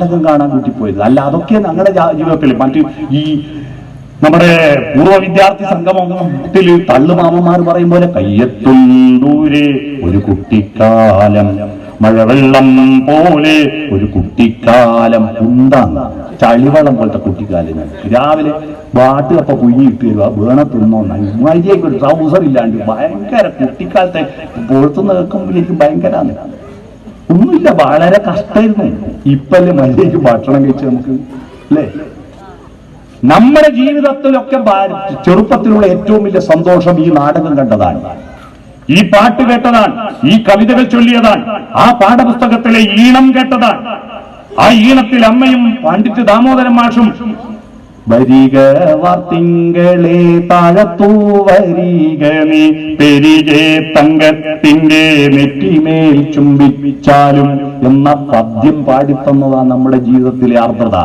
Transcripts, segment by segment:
നാടകം കാണാൻ വേണ്ടി പോയത്. അല്ല അതൊക്കെ ഞങ്ങളുടെ ജീവിതത്തിൽ മറ്റു ഈ നമ്മുടെ പൂർവ വിദ്യാർത്ഥി സംഗമത്തിൽ തള്ളുമാമന്മാർ പറയും പോലെ കയ്യെത്തും ഒരു കുട്ടിക്കാലം മഴവെള്ളം പോലെ ഒരു കുട്ടിക്കാലം ഉണ്ടാന്ന് ചളിവെള്ളം പോലത്തെ കുട്ടിക്കാലം രാവിലെ വാട്ട് അപ്പൊ കുഞ്ഞിട്ട് തരുക വേണ തിന്നോ? മര്യാദയ്ക്ക് ഒരു ട്രൗസർ ഇല്ലാണ്ട് ഭയങ്കര കുട്ടിക്കാലത്തെ പൊഴുത്തുന്ന കേൾക്കുമ്പോഴേക്കും ഭയങ്കര ഒന്നുമില്ല വളരെ കഷ്ടമായിരുന്നു ഇപ്പല്ലേ മര്യാദയ്ക്ക് ഭക്ഷണം കഴിച്ച് നമുക്ക് അല്ലേ നമ്മുടെ ജീവിതത്തിലൊക്കെ ചെറുപ്പത്തിലുള്ള ഏറ്റവും വലിയ സന്തോഷം ഈ നാടകം കണ്ടതാണ്. ഈ പാട്ട് കേട്ടതാണ് ഈ കവിതകൾ ചൊല്ലിയതാണ് ആ പാഠപുസ്തകത്തിലെ ഈണം കേട്ടതാണ്. ആ ഈണത്തിൽ അമ്മയും പണ്ഡിറ്റ് ദാമോദരൻ മാഷും വരിക വാർത്തിങ്കളെ താഴത്തു വരിക നീ പെരികെ തങ്കത്തിന്റെ നെറ്റിമേൽ ചുംബിച്ചാലും എന്ന പദ്യം പാടിത്തന്നതാ നമ്മുടെ ജീവിതത്തിലെ ആർദ്രത.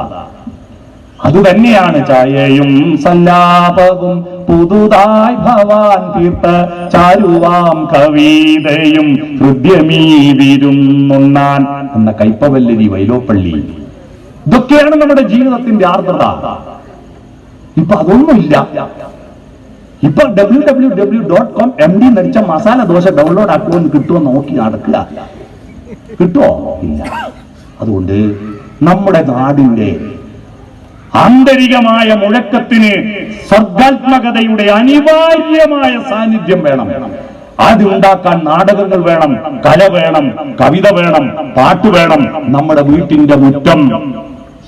അതുതന്നെയാണ് ചായയും സല്ലാപവും പുതുതായി ഭവാൻ തീർത്ത ചാരുവാം കവിതയും ഹൃദ്യമീ വിരുന്നുണ്ണാൻ എന്ന കൈപ്പവല്ലരി വൈലോപ്പള്ളി. ഇതൊക്കെയാണ് നമ്മുടെ ജീവിതത്തിന്റെ ആർദ്രത. ഇപ്പൊ അതൊന്നുമില്ല. ഇപ്പൊ W W W dot com M D നടിച്ച masala dosa download ആക്കുമെന്ന് കിട്ടുമോ നോക്കി നടക്കുക. കിട്ടുമോ ഇല്ല. അതുകൊണ്ട് നമ്മുടെ നാടിന്റെ ആന്തരികമായ മുഴക്കത്തിന് സർഗാത്മകതയുടെ അനിവാര്യമായ സാന്നിധ്യം വേണം. അത് ഉണ്ടാക്കാൻ നാടകങ്ങൾ വേണം കല വേണം കവിത വേണം പാട്ട് വേണം. നമ്മുടെ വീട്ടിന്റെ മുറ്റം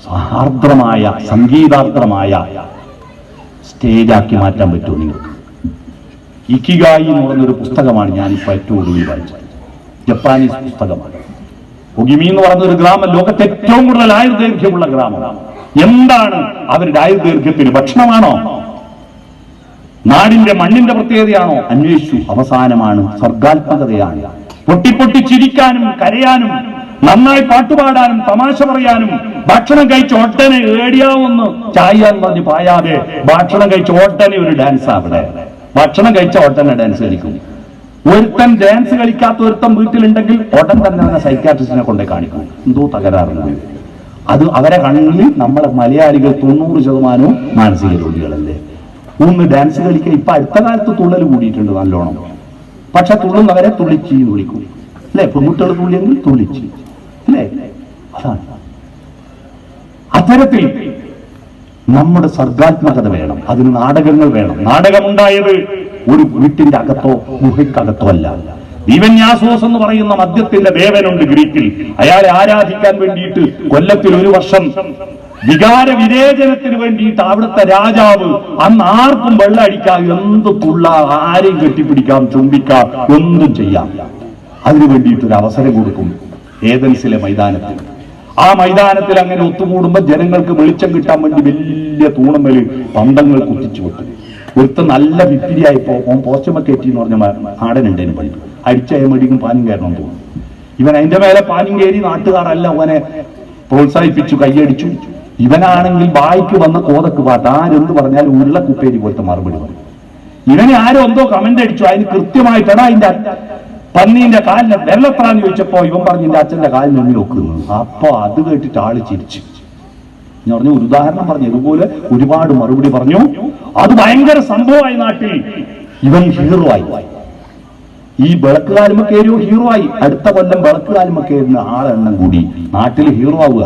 സഹാർദ്രമായ സംഗീതാർദ്രമായ സ്റ്റേജാക്കി മാറ്റാൻ പറ്റുമോ നിങ്ങൾക്ക്? ഇക്കിഗായി എന്ന് പറഞ്ഞൊരു പുസ്തകമാണ് ഞാനിപ്പോൾ ഏറ്റവും ഒടുവിൽ വായിച്ചത്. ജപ്പാനീസ് പുസ്തകമാണ്. ഒഗിമി എന്ന് പറയുന്ന ഒരു ഗ്രാമം ലോകത്തെ ഏറ്റവും കൂടുതൽ ആയുർദൈർഘ്യമുള്ള ഗ്രാമം എന്താണ് അവരുടെ ആയുർദൈർഘ്യത്തിന് ഭക്ഷണമാണോ? നാടിന്റെ മണ്ണിന്റെ പ്രത്യേകതയാണോ? അന്വേഷിച്ചു. അവസാനമാണ് സർഗാത്മകതയാണ്. പൊട്ടിപ്പൊട്ടി ചിരിക്കാനും കരയാനും നന്നായി പാട്ടുപാടാനും തമാശ പറയാനും ഭക്ഷണം കഴിച്ച് ഒട്ടനെ ഏടിയാവുന്നു. ചായാൻ മതി പായാതെ. ഭക്ഷണം കഴിച്ച് ഒട്ടനെ ഒരു ഡാൻസ് അവിടെ. ഭക്ഷണം കഴിച്ച ഒട്ടനെ ഡാൻസ് കളിക്കും. ഒരുത്തൻ ഡാൻസ് കളിക്കാത്ത ഒരുത്തൻ വീട്ടിലുണ്ടെങ്കിൽ ഉടൻ തന്നെ അവനെ സൈക്കാട്രിസ്റ്റിനെ കൊണ്ടേ കാണിക്കും. എന്തോ തകരാറുണ്ട്. അത് അവരെ കണ്ണിൽ നമ്മളെ മലയാളികൾ തൊണ്ണൂറ് ശതമാനവും മാനസിക രോഗികളല്ലേ. ഒന്ന് ഡാൻസ് കളിക്കാൻ ഇപ്പൊ അടുത്ത കാലത്ത് തുള്ളൽ കൂടിയിട്ടുണ്ട് നല്ലോണം. പക്ഷെ തുള്ളുന്നവരെ തുള്ളിച്ചി വിളിക്കും. അല്ലെ? പെൺകുട്ടികൾ തുള്ളിയെങ്കിൽ തുള്ളിച്ചി. അല്ലേ? അതാണ്. അത്തരത്തിൽ നമ്മുടെ സർഗാത്മകത വേണം. അതിന് നാടകങ്ങൾ വേണം. നാടകമുണ്ടായത് ഒരു വീട്ടിന്റെ അകത്തോ ഗുഹയ്ക്കകത്തോ അല്ല. ദീവന്യാസോസ് എന്ന് പറയുന്ന മദ്യത്തിന്റെ ദേവനുണ്ട് ഗ്രീക്കിൽ. അയാളെ ആരാധിക്കാൻ വേണ്ടിയിട്ട് കൊല്ലത്തിൽ ഒരു വർഷം വികാര വിരേചനത്തിന് വേണ്ടിയിട്ട് അവിടുത്തെ രാജാവ് അന്ന് ആർക്കും വെള്ളടിക്കാം എന്ത് തുള്ള ആരെയും കെട്ടിപ്പിടിക്കാം ചുംബിക്കാം ഒന്നും ചെയ്യാം. അതിനു വേണ്ടിയിട്ടൊരു അവസരം കൊടുക്കും. ഏതൻസിലെ മൈതാനത്തിൽ. ആ മൈതാനത്തിൽ അങ്ങനെ ഒത്തുകൂടുമ്പോൾ ജനങ്ങൾക്ക് വെളിച്ചം കിട്ടാൻ വേണ്ടി വലിയ തൂണമ്മൽ പന്തങ്ങൾ കുത്തിച്ചു വിട്ടു ഒരുത്ത നല്ല വിപ്പിരിയായിപ്പോ ഓൻ പോസ്റ്റമ കയറ്റി എന്ന് പറഞ്ഞ നാടനുണ്ടേനും പണ്ട് അടിച്ചായ മടിക്കും പാനും കയറണം തോന്നുന്നു. ഇവൻ അതിന്റെ മേലെ പാനും കയറി നാട്ടുകാരല്ല അവനെ പ്രോത്സാഹിപ്പിച്ചു കൈയടിച്ചു ഇവനാണെങ്കിൽ വായിക്ക് വന്ന കോതക്ക് പാട്ട്. ആരെന്ന് പറഞ്ഞാൽ ഉരുളക്കുപ്പേരി പോലത്തെ മറുപടി പറഞ്ഞു ഇവനെ ആരോ എന്തോ കമന്റ് അടിച്ചു. അതിന് കൃത്യമായിട്ടാണ് അതിന്റെ പന്നീന്റെ കാലിന് വെള്ളത്രാന്ന് ചോദിച്ചപ്പോ ഇവൻ പറഞ്ഞു എന്റെ അച്ഛന്റെ കാലിന് എണ്ണി നോക്കുന്നു അപ്പൊ അത് കേട്ടിട്ട് ആൾ ചിരിച്ചു. ഞാൻ പറഞ്ഞു ഒരു ഉദാഹരണം പറഞ്ഞു. ഇതുപോലെ ഒരുപാട് മറുപടി പറഞ്ഞു. അത് ഭയങ്കര സംഭവമായി നാട്ടിൽ ഇവൻ ഹീറോ ആയി. ഈ വിളക്ക് കാലുമ ഹീറോ ആയി. അടുത്ത കൊല്ലം വിളക്ക് കാലുമ കയറുന്ന ആളെണ്ണം കൂടി. നാട്ടിൽ ഹീറോ ആവുക.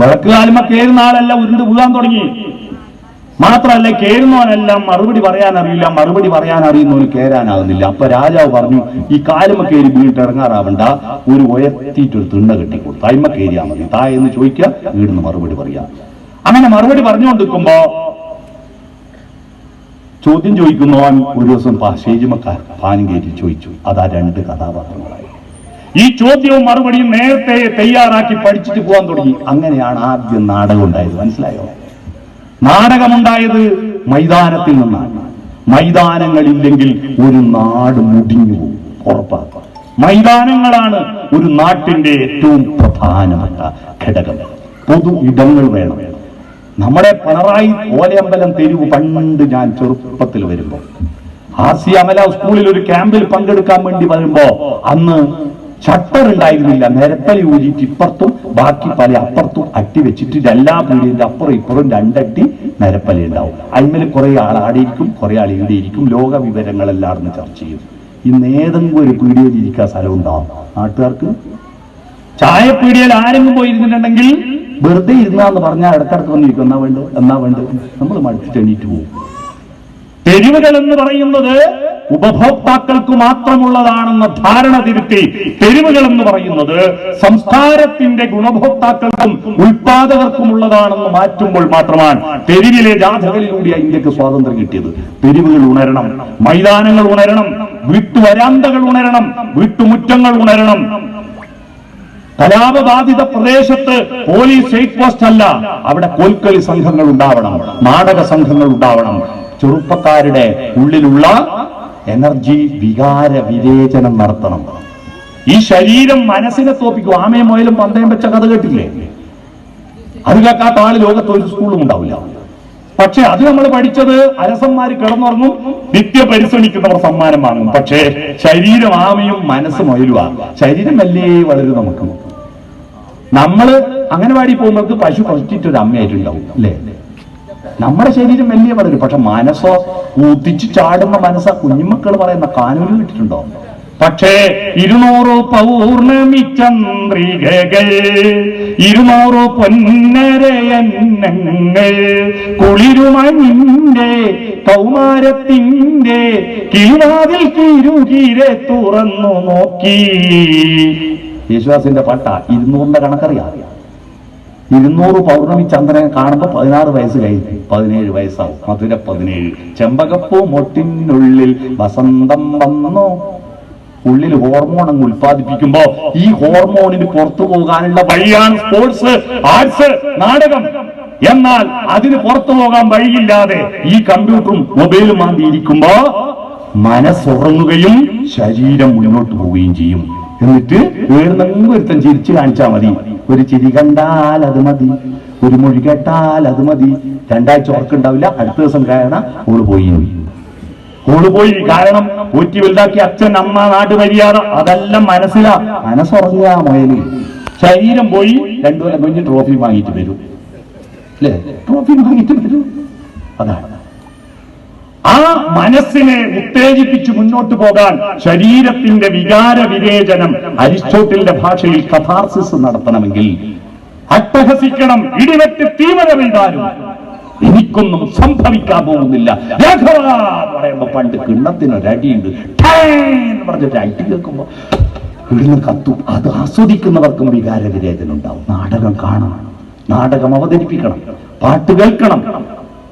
വിളക്ക് കാലുമ കയറുന്ന ആളെല്ലാം ഉരുണ്ട് വീഴാൻ തുടങ്ങി. മാത്രമല്ല കേഴുന്നവനെല്ലാം മറുപടി പറയാൻ അറിയില്ല മറുപടി പറയാൻ അറിയുന്നവന് കേരാനാകുന്നില്ല അപ്പൊ രാജാവ് പറഞ്ഞു ഈ കാലമ കയറി വീണിട്ട് ഇറങ്ങാറാവണ്ട. ഒരു ഉയർത്തിയിട്ടൊരു തിണ്ണ കെട്ടിക്കൊടുത്തു അയിമ കയറിയാ മതി. തായെന്ന് ചോദിക്കുക വീടിന് മറുപടി പറയാ. അങ്ങനെ മറുപടി പറഞ്ഞുകൊണ്ടിരിക്കുമ്പോ ചോദ്യം ചോദിക്കുന്നവൻ ഒരു ദിവസം ഷേജിമക്കാർ പാനും കയറ്റി ചോദിച്ചു. അതാ രണ്ട് കഥാപാത്രങ്ങളായി. ഈ ചോദ്യവും മറുപടിയും നേരത്തെ തയ്യാറാക്കി പഠിച്ചിട്ട് പോകാൻ തുടങ്ങി. അങ്ങനെയാണ് ആദ്യം നാടകം ഉണ്ടായത്. മനസ്സിലായോ? നാടകമുണ്ടായത് മൈതാനത്തിൽ നിന്നാണ്. മൈതാനങ്ങളില്ലെങ്കിൽ ഒരു നാട് മുടിഞ്ഞു ഉറപ്പാക്കാം. മൈതാനങ്ങളാണ് ഒരു നാട്ടിന്റെ ഏറ്റവും പ്രധാനപ്പെട്ട ഘടകം. പൊതു ഇടങ്ങൾ വേണം. നമ്മുടെ പിണറായി ഓലയമ്പലം തെരുവ് പണ്ട് ഞാൻ ചെറുപ്പത്തിൽ വരുമ്പോൾ ആർ സി അമല സ്കൂളിൽ ഒരു ക്യാമ്പിൽ പങ്കെടുക്കാൻ വേണ്ടി വരുമ്പോ അന്ന് ഷട്ടർ ഉണ്ടായിരുന്നില്ല. നിരത്തലി ഊരിയിട്ട് ഇപ്പുറത്തും ബാക്കി പല അപ്പുറത്തും അട്ടി വെച്ചിട്ട് എല്ലാ പീടിയന്റെ അപ്പുറം ഇപ്പുറം രണ്ടട്ടി നിരപ്പല ഉണ്ടാവും. അതിന്മേൽ കുറെ ആൾ ആടെ ഇരിക്കും കുറെ ആൾ ഇവിടെ ഇരിക്കും ലോക വിവരങ്ങളെല്ലാം അന്ന് ചർച്ച ചെയ്യും. ഇന്ന് ഏതെങ്കിലും ഒരു പീടിയയിൽ ഇരിക്കാൻ സ്ഥലം ഉണ്ടാവും നാട്ടുകാർക്ക്? ചായ പീടിയയിൽ ആരെങ്കിലും പോയിരുന്നിട്ടുണ്ടെങ്കിൽ വെറുതെ ഇരുന്നാന്ന് പറഞ്ഞാൽ ഇടക്കിടക്ക് വന്നിരിക്കും എന്നാ വേണ്ട എന്നാ വേണ്ട നമ്മൾ മടുത്തിട്ട് എണീറ്റ് പോകും തെരുവുകൾ എന്ന് പറയുന്നത് ഉപഭോക്താക്കൾക്ക് മാത്രമുള്ളതാണെന്ന ധാരണ തിരുത്തി തെരുവുകൾ എന്ന് പറയുന്നത് സംസ്കാരത്തിന്റെ ഗുണഭോക്താക്കൾക്കും ഉൽപാദകർക്കുമുള്ളതാണെന്ന് മാറ്റുമ്പോൾ മാത്രമാണ് തെരുവിലെ ജാഥകളിലൂടെ ഇന്ത്യയ്ക്ക് സ്വാതന്ത്ര്യം കിട്ടിയത്. തെരുവുകൾ ഉണരണം മൈതാനങ്ങൾ ഉണരണം വീട്ടുവരാന്തകൾ ഉണരണം വീട്ടുമുറ്റങ്ങൾ ഉണരണം. കലാപബാധിത പ്രദേശത്ത് പോലീസ് ചെക്ക് പോസ്റ്റ് അല്ല അവിടെ കോൽക്കളി സംഘങ്ങൾ ഉണ്ടാവണം നാടക സംഘങ്ങൾ ഉണ്ടാവണം. ചെറുപ്പക്കാരുടെ ഉള്ളിലുള്ള എനർജി വികാര വിവേചനം നടത്തണം. ഈ ശരീരം മനസ്സിനെ തോപ്പിക്കും. ആമയും മുയലും പന്തയം വെച്ച കഥ കേട്ടില്ലേ? അത് കേൾക്കാത്ത ആൾ ലോകത്ത് ഒരു സ്കൂളും ഉണ്ടാവില്ല. പക്ഷെ അത് നമ്മൾ പഠിച്ചത് അരസന്മാര് കിടന്നുറങ്ങും നിത്യ പരിശ്രമിക്കുന്നവർ സമ്മാനം വാങ്ങും. പക്ഷേ ശരീരം ആമയും മനസ്സ് മുയലുവാ. ശരീരം അല്ലേ വളരും നമുക്ക് നമ്മൾ അംഗനവാടി പോകുമ്പോൾ പശു കുറച്ചിട്ട് ഒരു അമ്മയായിട്ടുണ്ടാവും അല്ലേ? നമ്മുടെ ശരീരം വലിയ പറഞ്ഞു പക്ഷെ മനസ്സോ ഊത്തിച്ച് ചാടുന്ന മനസ്സാ കുഞ്ഞുമക്കൾ പറയുന്ന കാനൂര് കിട്ടിട്ടുണ്ടോ? പക്ഷേ ഇരുന്നൂറ് പൗർണമി ചന്ദ്രികകൾ ഇരുന്നൂറ് പൊന്നരയന്നങ്ങൾ കുളിരുമണിന്റെ കൗമാരത്തിന്റെ കീഴാതിൽ കിരുകിരെ തുറന്നു നോക്കി. യേശുദാസിന്റെ പാട്ട ഇരുന്നൂറിന്റെ കണക്കറിയാം. ഇരുന്നൂറ് പൗർണമി ചന്ദ്രനെ കാണുമ്പോൾ പതിനാറ് വയസ്സ് കഴിഞ്ഞു. പതിനേഴ് വയസ്സാവും. മധുര പതിനേഴ്. ചെമ്പകപ്പൂ മൊട്ടിനുള്ളിൽ വസന്തം വന്നു. ഉള്ളിൽ ഹോർമോൺ അങ്ങ് ഉൽപ്പാദിപ്പിക്കുമ്പോ ഈ ഹോർമോണിന് പുറത്തു പോകാനുള്ള വഴിയാണ് സ്പോർട്സ് ആർട്സ് നാടകം. എന്നാൽ അതിന് പുറത്തു പോകാൻ വഴിയില്ലാതെ ഈ കമ്പ്യൂട്ടറും മൊബൈലും മാന്തിയിരിക്കുമ്പോ മനസ്സുറങ്ങുകയും ശരീരം മുന്നോട്ട് പോവുകയും ചെയ്യും. എന്നിട്ട് വേറെ ഒരുത്തൻ ചിരിച്ചു കാണിച്ചാൽ മതി. ഒരു ചിരി കണ്ടാൽ അത് മതി. ഒരു മൊഴി കേട്ടാൽ അത് മതി. രണ്ടാഴ്ച ഉറക്കുണ്ടാവില്ല. അടുത്ത ദിവസം കാരണം ഓൾ പോയി. ഓൾ പോയി കാരണം ഊറ്റി വലുതാക്കി അച്ഛൻ അമ്മ നാട് മര്യാദ അതെല്ലാം മനസ്സിലാ. മനസ്സുറങ്ങുക മൊയൽ ശരീരം പോയി രണ്ടു കൊല്ലം കഴിഞ്ഞ് ട്രോഫി വാങ്ങിയിട്ട് വരും. അല്ലേ? ട്രോഫി വാങ്ങിയിട്ട് വരും. അതാണ്. മനസ്സിനെ ഉത്തേജിപ്പിച്ച് മുന്നോട്ട് പോകാൻ ശരീരത്തിന്റെ വികാര വിവേചനം അരിസ്റ്റോട്ടിലിന്റെ ഭാഷയിൽ കഥാർസിസ് നടത്തണമെങ്കിൽ അട്ടഹസിക്കണം ഇടിവെട്ടി തീവ്രത പെയ്താലും എനിക്കൊന്നും സംഭവിക്കാൻ പോകുന്നില്ല. പണ്ട് കിണ്ണത്തിനൊരടിയുണ്ട്. എന്ന് പറഞ്ഞിട്ട് അടി കേൾക്കുമ്പോ ഇവിടുന്ന് കത്തും. അത് ആസ്വദിക്കുന്നവർക്കും വികാര വിവേചനം ഉണ്ടാവും നാടകം കാണണം. നാടകം അവതരിപ്പിക്കണം. പാട്ട് കേൾക്കണം.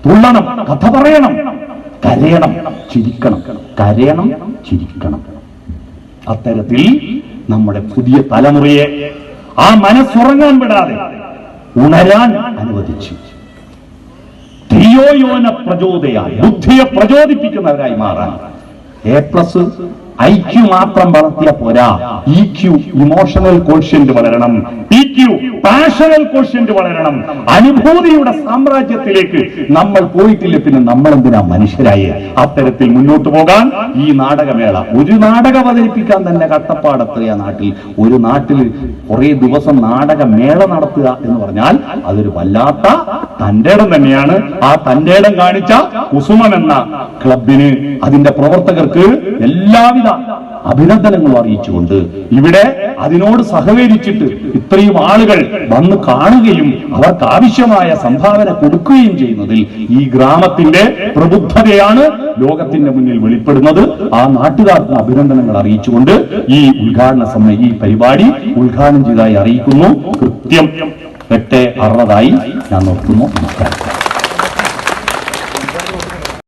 തുള്ളണം. കഥ പറയണം. കരയണം ചിരിക്കണം. കരയണം ചിരിക്കണം. അത്തരത്തിൽ നമ്മുടെ പുതിയ തലമുറയെ ആ മനസ്സുറങ്ങാൻ വിടാതെ ഉണരാൻ അനുവദിച്ചു. ധിയോയോന പ്രചോദയാൽ ബുദ്ധിയെ പ്രചോദിപ്പിക്കുന്നവരായി മാറാൻ. എ പ്ലസ് ഐ ക്യു മാത്രം വളർത്തിയ പോരാ. ഇ ക്യു ഇമോഷണൽ കോഷ്യന്റ് വളരണം. ഇ ക്യു പാഷണൽ കോഷ്യന്റ് വളരണം. അനുഭൂതിയുടെ സാമ്രാജ്യത്തിലേക്ക് നമ്മൾ പോയിട്ടില്ല പിന്നെ നമ്മൾ എന്തിനാ മനുഷ്യരായി? അത്തരത്തിൽ മുന്നോട്ട് പോകാൻ ഈ നാടകമേള ഒരു നാടകം അവതരിപ്പിക്കാൻ തന്നെ കട്ടപ്പാടത്തുക നാട്ടിൽ? ഒരു നാട്ടിൽ കുറെ ദിവസം നാടകമേള നടത്തുക എന്ന് പറഞ്ഞാൽ അതൊരു വല്ലാത്ത തന്റെ ഇടം തന്നെയാണ്. ആ തന്റെ ഇടം കാണിച്ച കുസുമം എന്ന ക്ലബിന് അതിന്റെ പ്രവർത്തകർക്ക് എല്ലാവിധ അഭിനന്ദനങ്ങളും അറിയിച്ചുകൊണ്ട് ഇവിടെ അതിനോട് സഹകരിച്ചിട്ട് ഇത്രയും ആളുകൾ വന്ന് കാണുകയും അവർക്ക് ആവശ്യമായ സംഭാവന കൊടുക്കുകയും ചെയ്യുന്നതിൽ ഈ ഗ്രാമത്തിന്റെ പ്രബുദ്ധതയാണ് ലോകത്തിന്റെ മുന്നിൽ വെളിപ്പെടുന്നത്. ആ നാട്ടുകാർക്ക് അഭിനന്ദനങ്ങൾ അറിയിച്ചുകൊണ്ട് ഈ ഉദ്ഘാടന സമയം ഈ പരിപാടി ഉദ്ഘാടനം ചെയ്തതായി അറിയിക്കുന്നു. കൃത്യം എട്ട് അറുപതായി ഞാൻ നോക്കുന്നു. നമസ്കാരം